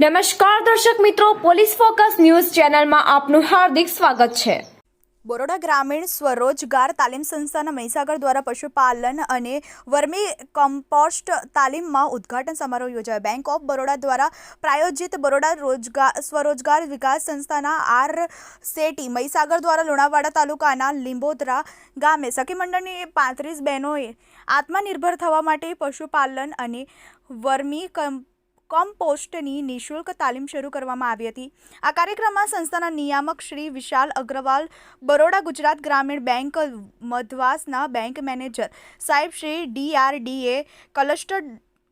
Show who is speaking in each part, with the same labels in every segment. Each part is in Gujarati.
Speaker 1: નમસ્કાર દર્શક મિત્રો, પોલીસ ફોકસ ન્યૂઝ ચેનલમાં આપનું હાર્દિક સ્વાગત છે.
Speaker 2: બરોડા ગ્રામીણ સ્વરોજગાર તાલીમ સંસ્થાના મહીસાગર દ્વારા પશુપાલન અને વર્મી કમ્પોસ્ટ તાલીમમાં ઉદ્ઘાટન સમારોહ યોજાયો. બેંક ઓફ બરોડા દ્વારા પ્રાયોજિત બરોડા રોજગાર સ્વરોજગાર વિકાસ સંસ્થાના આર સેટી મહીસાગર દ્વારા લુણાવાડા તાલુકાના લીંબોદરા ગામે સખી મંડળની પાંત્રીસ બહેનોએ આત્મનિર્ભર થવા માટે પશુપાલન અને વર્મી કમ કોમ્પોસ્ટની નિઃશુલ્ક તાલીમ શરૂ કરવામાં આવી હતી. આ કાર્યક્રમમાં સંસ્થાના નિયામક શ્રી વિશાલ અગ્રવાલ, બરોડા ગુજરાત ગ્રામીણ બેંક મધવાસના બેંક મેનેજર સાહેબ Shri DRDA, cluster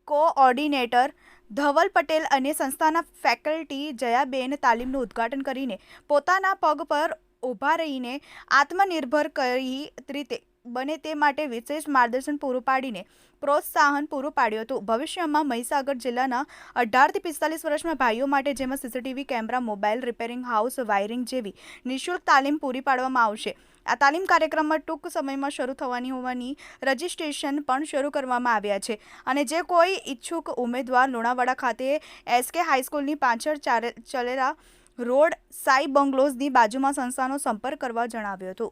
Speaker 2: coordinator Dhaval Patel અને સંસ્થાના ફેકલ્ટી જયાબેન તાલીમનું ઉદ્ઘાટન કરીને પોતાના પગ પર ઊભા રહીને આત્મનિર્ભર કરી રીતે બને તે માટે વિશેષ માર્ગદર્શન પૂરું પાડીને પ્રોત્સાહન પૂરું પાડ્યું હતું. ભવિષ્યમાં મહીસાગર જિલ્લાના અઢારથી પિસ્તાલીસ વર્ષના ભાઈઓ માટે જેમાં CCTV camera, mobile repairing house, wiring જેવી નિઃશુલ્ક તાલીમ પૂરી પાડવામાં આવશે. આ તાલીમ કાર્યક્રમમાં ટૂંક સમયમાં શરૂ થવાની હોવાની રજિસ્ટ્રેશન પણ શરૂ કરવામાં આવ્યા છે. અને જે કોઈ ઈચ્છુક ઉમેદવાર લુણાવાડા ખાતે એસકે હાઈસ્કૂલની પાછળ ચલેરા રોડ સાઈ બંગલોઝની બાજુમાં સંસ્થાનો સંપર્ક કરવા જણાવ્યું હતું.